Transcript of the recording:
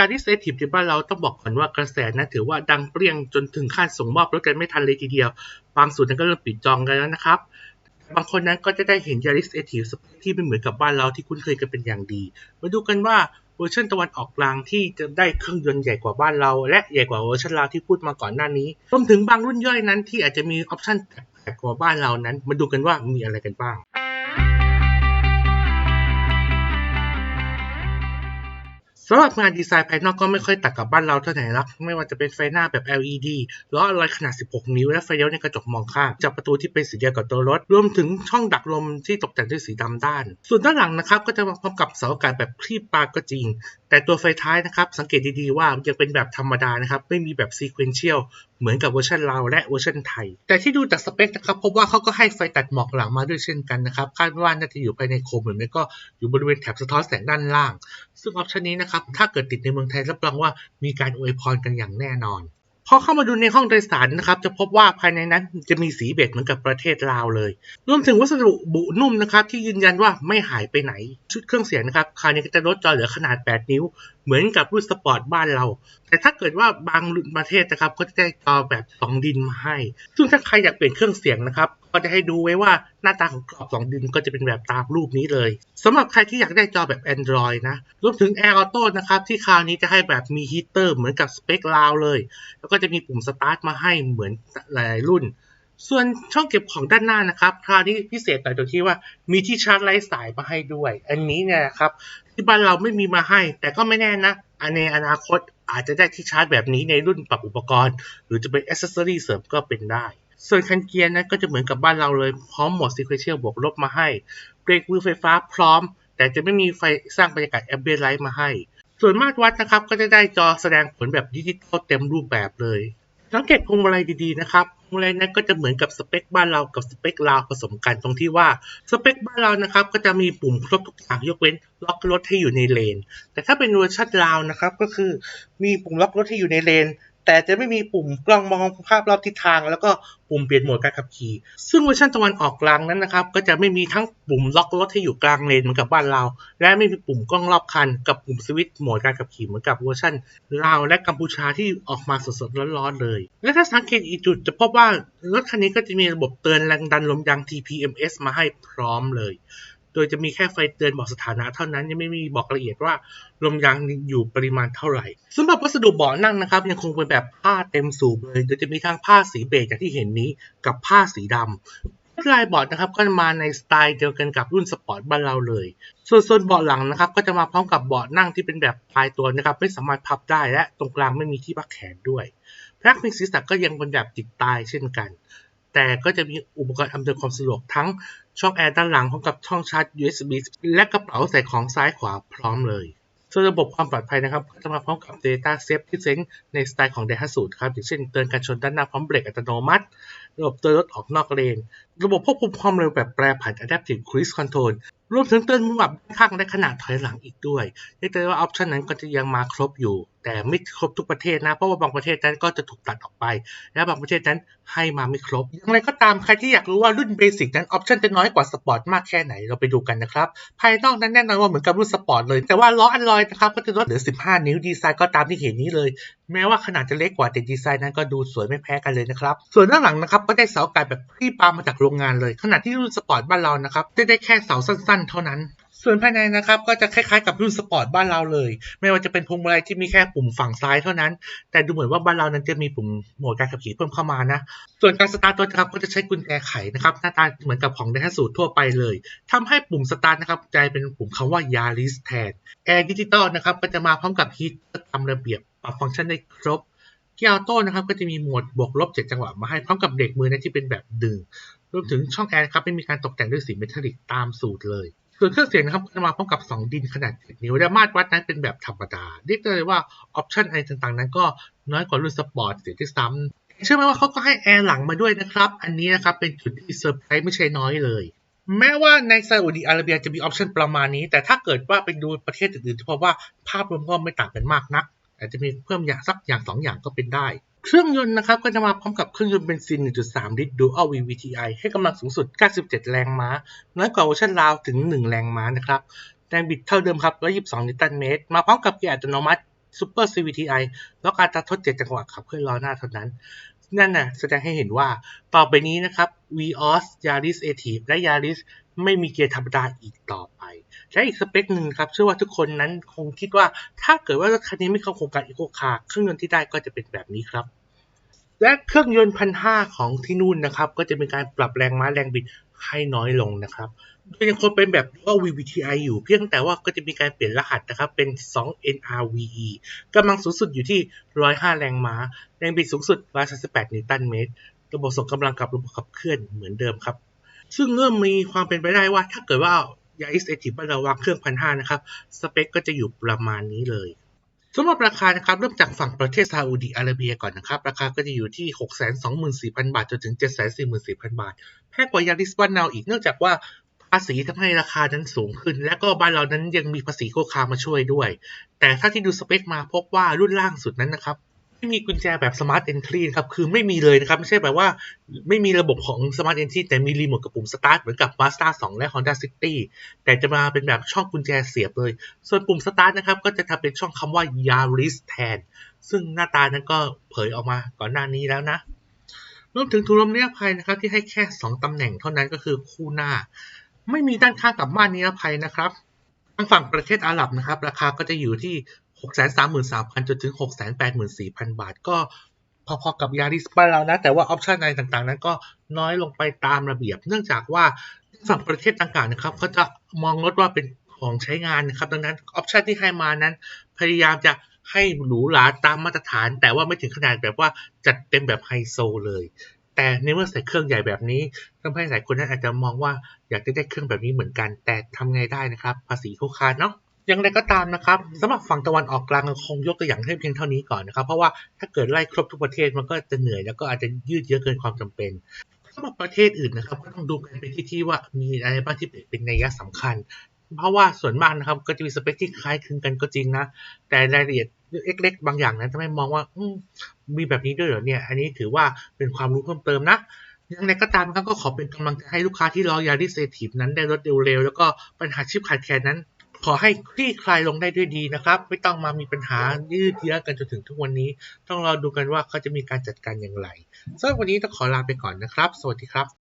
การที่เซตทีฟที่บ้านเราต้องบอกก่อนว่ากระแสนะถือว่าดังเปรี้ยงจนถึงขั้นส่งมอบรถกันไม่ทันเลยทีเดียว บางส่วนนั้นก็เริ่มปิดจองกันแล้วนะครับ บางคนนั้นก็จะได้เห็นยาริสเอทีฟที่ไม่เหมือนกับบ้านเราที่คุ้นเคยกันเป็นอย่างดี มาดูกันว่าเวอร์ชันตะวันออกกลางที่จะได้เครื่องยนต์ใหญ่กว่าบ้านเรา และใหญ่กว่าเวอร์ชันลาวที่พูดมาก่อนหน้านี้รวมถึงบางรุ่นย่อยนั้นที่อาจจะมีออปชั่นแปลกกว่าบ้านเรานั้น มาดูกันว่ามีอะไรกันบ้าง สำหรับงานดีไซน์ภายนอกก็ไม่ค่อยตัดกับบ้านเราเท่าไหร่นัก ไม่ว่าจะเป็นไฟหน้าแบบ LED ล้ออะไรขนาด 16 นิ้ว และไฟเลี้ยวในกระจกมองข้าง จากประตูที่เป็นสีเดียวกับตัวรถ รวมถึงช่องดักลมที่ตกแต่งด้วยสีดำด้าน ส่วนด้านหลังนะครับก็จะมาพร้อมกับเสาอากาศแบบคลีบปลาก็จริง แต่ตัวไฟท้ายนะครับสังเกตดีๆว่ายังเป็นแบบธรรมดานะครับไม่มีแบบซีเควนเชียล เหมือนกับเวอร์ชันลาวและเวอร์ชันไทย แต่ที่ดูจากสเปคนะครับพบว่าเขาก็ให้ไฟตัดหมอกหลังมาด้วยเช่นกันนะครับคาดว่าน่าจะอยู่ภายในโคมหรือไม่ก็อยู่บริเวณแถบสะท้อนแสงด้านล่าง ซึ่งออปชันนี้นะครับถ้าเกิดติดในเมืองไทยรับรองว่ามีการอวยพรกันอย่างแน่นอนพอเข้ามาดูในห้องโดยสารนะครับ จะพบว่าภายในนั้นจะมีสีเบจเหมือนกับประเทศลาวเลย รวมถึงวัสดุบุนุ่มนะครับ ที่ยืนยันว่าไม่หายไปไหน ชุดเครื่องเสียงนะครับ คราวนี้ก็จะลดจอเหลือขนาด 8 นิ้ว เหมือนกับรุ่นสปอร์ตบ้านเรา แต่ถ้าเกิดว่าบางประเทศนะครับก็จะได้จอแบบ 2 ดินมาให้ ซึ่งถ้าใครอยากเปลี่ยนเครื่องเสียงนะครับ ก็จะให้ดูไว้ว่าหน้าตาของกรอบ 2 ดินก็จะเป็นแบบตามรูปนี้เลยสำหรับใครที่อยากได้จอแบบ Android นะ รวมถึง Air Auto นะครับที่คราวนี้จะให้แบบมีฮีเตอร์เหมือนกับสเปคลาวเลย แล้วก็จะมีปุ่มสตาร์ทมาให้เหมือนหลายรุ่นส่วนช่องเก็บของด้านหน้านะครับ คราวนี้พิเศษหน่อยตรงที่ว่ามีที่ชาร์จไร้สายมาให้ด้วย อันนี้เนี่ยครับ ที่บ้านเราไม่มีมาให้ แต่ก็ไม่แน่นะอันในอนาคตอาจจะได้ที่ชาร์จแบบนี้ในรุ่นปรับอุปกรณ์ หรือจะเป็นอ c เซอรี่เสริมก็เป็นได้ ส่วนคันเกียร์นั้นก็จะเหมือนกับบ้านเราเลย พร้อมโหมด sequential บวกลบมาให้เบรกมือไฟฟ้าพร้อม แต่จะไม่มีไฟสร้างบรรยากาศแอมเบียนไลท์มาให้ ส่วนมาตรวัดนะครับก็จะได้จอแสดงผลแบบดิจิตอลเต็มรูปแบบเลย สังเกตพวงมาลัยดีๆนะครับพวงมาลัยนั้นก็จะเหมือนกับสเปคบ้านเรากับสเปคลาวผสมกันตรงที่ว่าสเปคบ้านเรานะครับก็จะมีปุ่มครบทุกอย่างยกเว้นล็อกรถให้อยู่ในเลน แต่ถ้าเป็นเวอร์ชันลาวนะครับก็คือมีปุ่มล็อกรถให้อยู่ในเลน แต่จะไม่มีปุ่มกล้องมองภาพรอบทิศทาง แล้วก็ปุ่มเปลี่ยนโหมดการขับขี่ ซึ่งเวอร์ชันตะวันออกกลางนั้นนะครับ ก็จะไม่มีทั้งปุ่มล็อกรถให้อยู่กลางเลนเหมือนกับบ้านเรา และไม่มีปุ่มกล้องรอบคัน กับปุ่มสวิตช์โหมดการขับขี่เหมือนกับเวอร์ชันลาวและกัมพูชาที่ออกมาสดๆร้อนๆเลย และถ้าสังเกตอีกจุดจะพบว่ารถคันนี้ก็จะมีระบบเตือนแรงดันลมยาง TPMS มาให้พร้อมเลย โดยจะมีแค่ไฟเตือนบอกสถานะเท่านั้นยังไม่มีบอกละเอียดว่าลมยางอยู่ปริมาณเท่าไหร่สำหรับวัสดุเบาะนั่งนะครับ ยังคงเป็นแบบผ้าเต็มสูบเลยโดยจะมีทั้งผ้าสีเบจอย่างที่เห็นนี้กับผ้าสีดำลายเบาะนะครับก็มาในสไตล์เดียวกันกับรุ่นสปอร์ตบ้านเราเลย ส่วนส่วนเบาะหลังนะครับ ก็จะมาพร้อมกับเบาะนั่งที่เป็นแบบปลายตัวนะครับ ไม่สามารถพับได้และตรงกลางไม่มีที่พักแขนด้วยแพลักพิงศีรษะก็ยังเป็นแบบติดตายเช่นกัน แต่ก็จะมีอุปกรณ์อำนวยความสะดวกทั้งช่องแอร์ด้านหลังพร้อมกับช่องชาร์จ USB และกระเป๋าใส่ของซ้ายขวาพร้อมเลยส่วนระบบความปลอดภัยนะครับก็จะมาพร้อมกับ Data Safety Sense ในสไตล์ของ Daihatsu ครับอย่างเช่นเตือนการชนด้านหน้าพร้อมเบรกอัตโนมัติระบบเตือนรถออกนอกเลน ระบบควบคุมความเร็วแบบแปรผัน Adaptive Cruise Control รวมถึงเตือนมุมอับข้างและขนาดถอยหลังอีกด้วยเรียกได้ว่าออปชันนั้นก็จะยังมาครบอยู่ แต่ไม่ครบทุกประเทศนะ เพราะว่าบางประเทศนั้นก็จะถูกตัดออกไป และบางประเทศนั้นให้มาไม่ครบ อย่างไรก็ตามใครที่อยากรู้ว่ารุ่นเบสิกนั้นออปชันจะน้อยกว่าสปอร์ตมากแค่ไหนเราไปดูกันนะครับ ภายนอกนั้นแน่นอนว่าเหมือนกับรุ่นสปอร์ตเลย แต่ว่าล้ออันลอยนะครับก็จะลดเหลือ 15 นิ้วดีไซน์ก็ตามที่เห็นนี้เลย แม้ว่าขนาดจะเล็กกว่าแต่ดีไซน์นั้นก็ดูสวยไม่แพ้กันเลยนะครับ ส่วนด้านหลังนะครับก็ได้เสาไก่แบบที่ปามาจากโรงงานเลยขณะที่รุ่นสปอร์ตบ้านเรานะครับได้ได้แค่เสาสั้น ๆ เท่านั้นส่วนภายในนะครับก็จะคล้ายๆกับรุ่นสปอร์ตบ้านเราเลย ไม่ว่าจะเป็นพวงมาลัยที่มีแค่ปุ่มฝั่งซ้ายเท่านั้น แต่ดูเหมือนว่าบ้านเรานั้นจะมีปุ่มโหมดการขับขี่เพิ่มเข้ามานะ ส่วนการสตาร์ทรถนะครับก็จะใช้กุญแจไขนะครับหน้าตาเหมือนกับของไดฮัสูตรทั่วไปเลยทำให้ปุ่มสตาร์ทนะครับกลายเป็นปุ่มคำว่า Yaris แทนแอร์ดิจิตอลนะครับก็จะมาพร้อมกับฮีทตามระเบียบ ฟังก์ชันได้ครบเกียร์ออโต้นะครับก็จะมีโหมดบวกลบเจ็ดจังหวะมาให้พร้อมกับเบรกมือนะที่เป็นแบบดึง รวมถึงช่องแอร์ครับไม่มีการตกแต่งด้วยสีเมทัลลิกตามสูตรเลย ส่วนเครื่องเสียงนะครับจะมาพร้อมกับ 2 ดินขนาด 7 นิ้ว และมาตรวัดนั้นเป็นแบบธรรมดา เรียกได้เลยว่าออปชันอะไรต่างๆ นั้นก็น้อยกว่ารุ่นสปอร์ตเสียที่ซ้ำเชื่อไหมว่าเขาก็ให้แอร์หลังมาด้วยนะครับ อันนี้นะครับเป็นจุดที่เซอร์ไพรส์ไม่ใช่น้อยเลยแม้ว่าในซาอุดิอาระเบียจะมีออปชันประมาณนี้ แต่ถ้าเกิดว่าไปดูประเทศอื่นๆจะพบว่าภาพรวมก็ไม่ต่างกันมากนัก อาจจะมีเพิ่มอย่างสักอย่างสองอย่างก็เป็นได้ เครื่องยนต์นะครับก็จะมาพร้อมกับเครื่องยนต์เบนซิน 1.3 ลิตร Dual VVTi ให้กำลังสูงสุด 97 แรงม้า น้อยกว่าเวอร์ชันลาวถึง 1 แรงม้านะครับแรงบิดเท่าเดิมครับ 122 นิวตันเมตร มาพร้อมกับเกียร์อัตโนมัติ Super CVTi แล้วการตัดทด7จังหวะขับเคลื่อนล้อหน้าเท่านั้น นั่นน่ะแสดงให้เห็นว่าต่อไปนี้นะครับ Vios Yaris Active และ Yaris ไม่มีเกียร์ธรรมดาอีกต่อไป และอีกสเปคหนึ่งครับเชื่อว่าทุกคนนั้นคงคิดว่าถ้าเกิดว่ารถคันนี้ไม่เข้าโครงการ Eco Car เครื่องยนต์ที่ได้ก็จะเป็นแบบนี้ครับ และเครื่องยนต์พันห้าของที่นู่นนะครับ ก็จะเป็นการปรับแรงม้าแรงบิดให้น้อยลงนะครับโดยยังคงเป็นแบบว่า VVTi อยู่เพียงแต่ว่าก็จะมีการเปลี่ยนรหัสนะครับ เป็น 2 NRVE กำลังสูงสุดอยู่ที่ 105 แรงม้า แรงบิดสูงสุด 138 นิวตันเมตร ระบบส่งกำลังกับระบบขับเคลื่อนเหมือนเดิมครับ ซึ่งเริ่มมีความเป็นไปได้ว่า ถ้าเกิดว่า Yaris Active บ้านเราวางเครื่องพันห้านะครับ สเปคก็จะอยู่ประมาณนี้เลยสำหรับราคานะครับเริ่มจากฝั่งประเทศซาอุดิอาระเบียก่อนนะครับ ราคาก็จะอยู่ที่ 624,000 บาท จนถึง 744,000 บาท แพงกว่ายาริสบ้านเราอีกเนื่องจากว่าภาษีทำให้ราคานั้นสูงขึ้น และก็บ้านเรานั้นยังมีภาษีโคคามาช่วยด้วย แต่ถ้าที่ดูสเปคมาพบว่ารุ่นล่างสุดนั้นนะครับ ไม่มีกุญแจแบบ Smart Entry นะครับ คือไม่มีเลยนะครับ ไม่ใช่แบบว่าไม่มีระบบของ Smart Entry แต่มีรีโมทกับปุ่ม Start เหมือนกับ Mazda 2 และ Honda City แต่จะมาเป็นแบบช่องกุญแจเสียบเลย ส่วนปุ่ม Start นะครับ ก็จะทำเป็นช่องคำว่า Yaris แทน ซึ่งหน้าตานั้นก็เผยออกมาก่อนหน้านี้แล้วนะ รวมถึงถุงลมนิรภัยนะครับ ที่ให้แค่ 2ตำแหน่งเท่านั้นก็คือคู่หน้า ไม่มีด้านข้างกับม่านนิรภัยนะครับทางฝั่งประเทศอาหรับนะครับ ราคาก็จะอยู่ที่ 633,000 จนถึง 684,000 บาท ก็พอๆกับยาริสบ้านเรานะ แต่ว่าออปชันอะไรต่างๆ นั้นก็น้อยลงไปตามระเบียบ เนื่องจากว่าฝั่งประเทศต่างๆนะครับเขาจะมองรถว่าเป็นของใช้งานนะครับ ดังนั้นออปชันที่ให้มานั้น พยายามจะให้หรูหราตามมาตรฐาน แต่ว่าไม่ถึงขนาดแบบว่าจัดเต็มแบบไฮโซเลย แต่ในเมื่อใส่เครื่องใหญ่แบบนี้ทำให้หลายคนนั้นอาจจะมองว่าอยากจะได้เครื่องแบบนี้เหมือนกัน แต่ทำไงได้นะครับ ภาษีคู่ค้านเนาะ อย่างไรก็ตามนะครับสำหรับฝั่งตะวันออกกลางคงยกตัวอย่างให้เพียงเท่านี้ก่อนนะครับ เพราะว่าถ้าเกิดไล่ครบทุกประเทศมันก็จะเหนื่อยแล้วก็อาจจะยืดเยอะเกินความจำเป็นสำหรับประเทศอื่นนะครับ ก็ต้องดูกันไปที่ที่ว่ามีอะไรบ้างที่เป็นนัยสำคัญ เพราะว่าส่วนมากนะครับก็จะมีสเปคที่คล้ายคลึงกันก็จริงนะ แต่รายละเอียดเล็กๆ บางอย่างนั้นทำให้มองว่ามมีแบบนี้ด้วยเหรอเนี่ย อันนี้ถือว่าเป็นความรู้เพิ่มเติมนะย่างไรก็ตามครับก็ขอเป็นกำลังใจให้ลูกค้าที่รอยาริเซทีฟนั้นได้รถเร็วๆแล้วก็ปัญหาชิปขาดแคลนนั้น ขอให้คลี่คลายลงได้ด้วยดีนะครับ ไม่ต้องมามีปัญหายืดเยื้อกันจนถึงทุกวันนี้ ต้องรอดูกันว่าเขาจะมีการจัดการอย่างไรสำหรับวันนี้ต้องขอลาไปก่อนนะครับ สวัสดีครับ